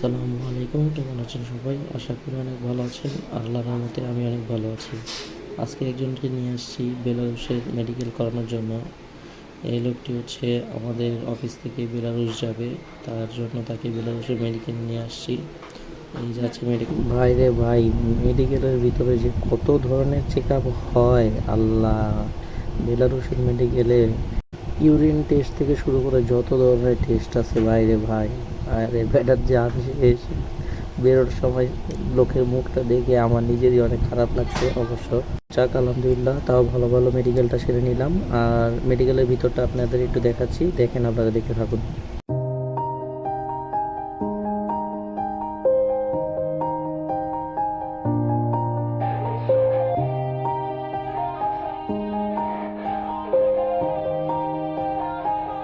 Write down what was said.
আসসালামু আলাইকুম, কেমন আছেন সবাই? আশা করি অনেক ভালো আছেন। আল্লাহ রহমতে আমি অনেক ভালো আছি। আজকে একজনকে নিয়ে আসছি বেলারুশের মেডিকেল করানোর জন্য। এই লোকটি হচ্ছে আমাদের অফিস থেকে বেলারুশ যাবে। তার জন্য তাকে বেলারুশের মেডিকেল নিয়ে আসছি। এই যাচ্ছে মেডিকেল ভাই রে ভাই মেডিকেলের ভিতরে যে কত ধরনের চেক আপ হয়, আল্লাহ! বেলারুশের মেডিকেলে ইউরিন টেস্ট থেকে শুরু করে যত ধরনের টেস্ট আছে বাইরে ভাই। আরে ব্যাটার যে আমি এসে বেরোর সময় লোকের মুখটা দেখে আমার নিজেরই অনেক খারাপ লাগছে অবশ্য। চাক আলহামদুলিল্লাহ, তাও ভালো ভালো মেডিকেলটা সেরে নিলাম। আর মেডিকেলের ভিতরটা আপনাদের একটু দেখাচ্ছি। দেখেন, আপনারা দেখে থাকুন।